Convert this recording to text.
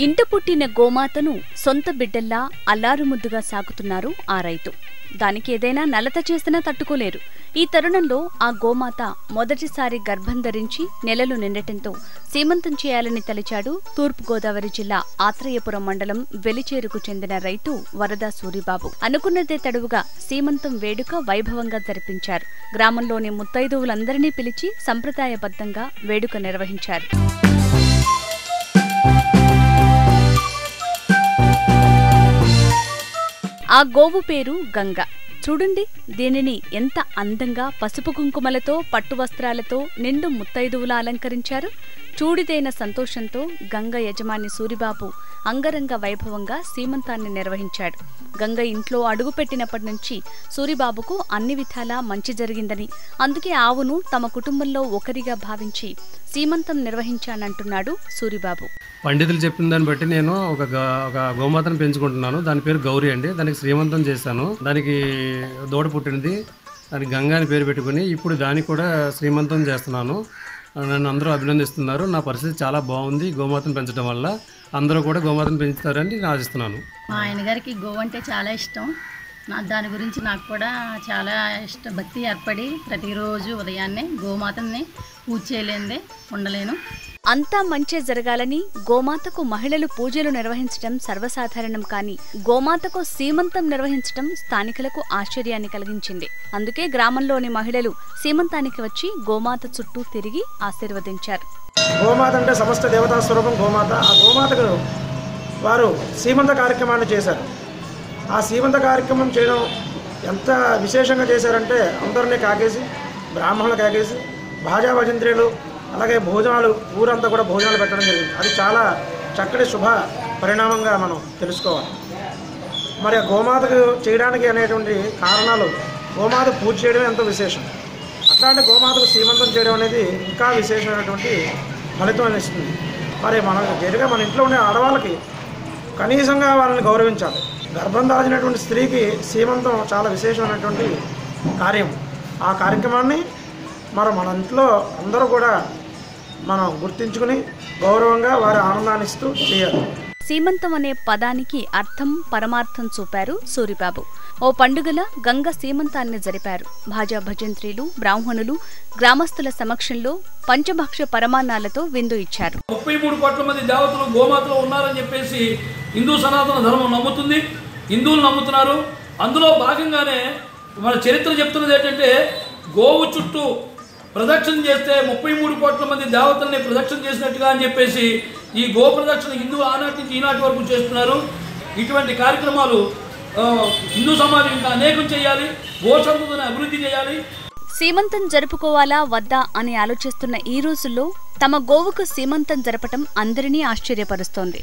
ఇంట పుట్టిన గోమాతను సొంత బిడ్డల్లా అల్లారుముద్దుగా సాకుతున్నారు ఆ రైతు. దానికి ఏదైనా నలత చేసినా తట్టుకోలేరు. ఈ తరుణంలో ఆ గోమాత మొదటిసారి గర్భం ధరించి నెలలు నిండటంతో సీమంతం చేయాలని తలిచాడు తూర్పుగోదావరి జిల్లా ఆత్రేయపురం మండలం వెలిచేరుకు చెందిన రైతు వరద సూరిబాబు. అనుకున్నదే తడువుగా సీమంతం వేడుక వైభవంగా జరిపించారు. గ్రామంలోని ముత్తైదువులందరినీ పిలిచి సంప్రదాయబద్ధంగా వేడుక నిర్వహించారు. ఆ గోవు పేరు గంగ. చూడండి దీనిని ఎంత అందంగా పసుపు కుంకుమలతో పట్టు వస్త్రాలతో నిండు ముత్తైదువులా అలంకరించారు. చూడిదైన సంతోషంతో గంగ యజమాని సూరిబాబు అంగరంగ వైభవంగా సీమంతాన్ని నిర్వహించాడు. గంగ ఇంట్లో అడుగుపెట్టినప్పటి నుంచి సూరిబాబుకు అన్ని విధాలా మంచి జరిగిందని. అందుకే ఆవును తమ కుటుంబంలో ఒకరిగా భావించి సీమంతం నిర్వహించానంటున్నాడు సూరిబాబు. పండితులు చెప్పిన దాన్ని బట్టి నేను ఒక గ- ఒక గోమాతను పెంచుకుంటున్నాను. దాని పేరు గౌరీ అండి. దానికి శ్రీమంతం చేశాను. దానికి దూడ పుట్టినది. దానికి గంగా అని పేరు పెట్టుకుని ఇప్పుడు దానికి కూడా శ్రీమంతం చేస్తున్నాను. నన్ను అందరూ అభినందిస్తున్నారు. నా పరిస్థితి చాలా బాగుంది గోమాతను పెంచడం వల్ల. అందరూ కూడా గోమాతను పెంచుతారని నేను ఆశిస్తున్నాను. మా ఆయన గారికి గోవు అంటే చాలా ఇష్టం. నా దాని గురించి నాకు కూడా చాలా ఇష్ట భక్తి ఏర్పడి ప్రతిరోజు ఉదయాన్నే గోమాతని పూజ చేయలేదే ఉండలేను. అంతా మంచే జరగాలని గోమాతకు మహిళలు పూజలు నిర్వహించడం సర్వసాధారణం కానీ గోమాతకు సీమంతం నిర్వహించడం స్థానికులకు ఆశ్చర్యాన్ని కలిగించింది. అందుకే గ్రామంలోని మహిళలు సీమంతానికి వచ్చి గోమాత చుట్టూ తిరిగి ఆశీర్వదించారు. గోమాత అంటే సమస్త దేవతా స్వరూపం గోమాత. ఆ గోమాతకు వారు సీమంత కార్యక్రమాన్ని చేశారు. ఆ సీమంత కార్యక్రమం చేయడం ఎంత విశేషంగా చేశారంటే అందరినీ కాకేసి బ్రాహ్మణులు కాకేసి భాజా భజంత్రీలు అలాగే భోజనాలు ఊరంతా కూడా భోజనాలు పెట్టడం జరిగింది. అది చాలా చక్కటి శుభ పరిణామంగా మనం తెలుసుకోవాలి. మరి గోమాతకు చేయడానికి అనేటువంటి కారణాలు గోమాత పూజ చేయడం ఎంతో విశేషం. అట్లాంటి గోమాతకు సీమంతం చేయడం అనేది ఇంకా విశేషమైనటువంటి ఫలితం అనిస్తుంది. మరి మన జరిగే మన ఇంట్లో ఉండే ఆడవాళ్ళకి కనీసంగా వాళ్ళని గౌరవించాలి. గర్భం దాల్చినటువంటి స్త్రీకి సీమంతం చాలా విశేషమైనటువంటి కార్యం. ఆ కార్యక్రమాన్ని మరి మన ఇంట్లో అందరూ కూడా మనం గుర్తించుకుని గౌరవంగా వారి ఆనందాన్ని ఇస్తూ చేయాలి. సీమంతం అనే పదానికి అర్థం పరమార్థం చూపారు సూరిబాబు. ఓ పండుగల గంగ సీమంతాన్ని జరిపారు. భాజా భజంత్రీలు బ్రాహ్మణులు గ్రామస్తుల సమక్షంలో పంచభక్ష పరమాన్నాలతో విందు ఇచ్చారు. ముప్పై మూడు కోట్ల మంది దేవతలు గోమాతలు ఉన్నారని చెప్పేసి హిందూ సనాతన ధర్మం నమ్ముతుంది. హిందువులు నమ్ముతున్నారు. అందులో భాగంగానే మన చరిత్ర చెప్తున్నది ఏంటంటే గోవు చుట్టూ ప్రదక్షిణ చేస్తే ముప్పై మూడు కోట్ల మంది దేవతల్ని ప్రదక్షిణ చేసినట్టుగా అని చెప్పేసి ఈ గో ప్రదక్షిణ హిందూ ఆనాటి నుంచి ఈనాటి వరకు చేస్తున్నారు. ఇటువంటి కార్యక్రమాలు హిందూ సమాజం ఇంకా అనేకం చేయాలి గో సంపదను అభివృద్ధి చేయాలి. సీమంతం జరుపుకోవాలా వద్దా అని ఆలోచిస్తున్న ఈ రోజుల్లో తమ గోవుకు సీమంతం జరపటం అందరినీ ఆశ్చర్యపరుస్తోంది.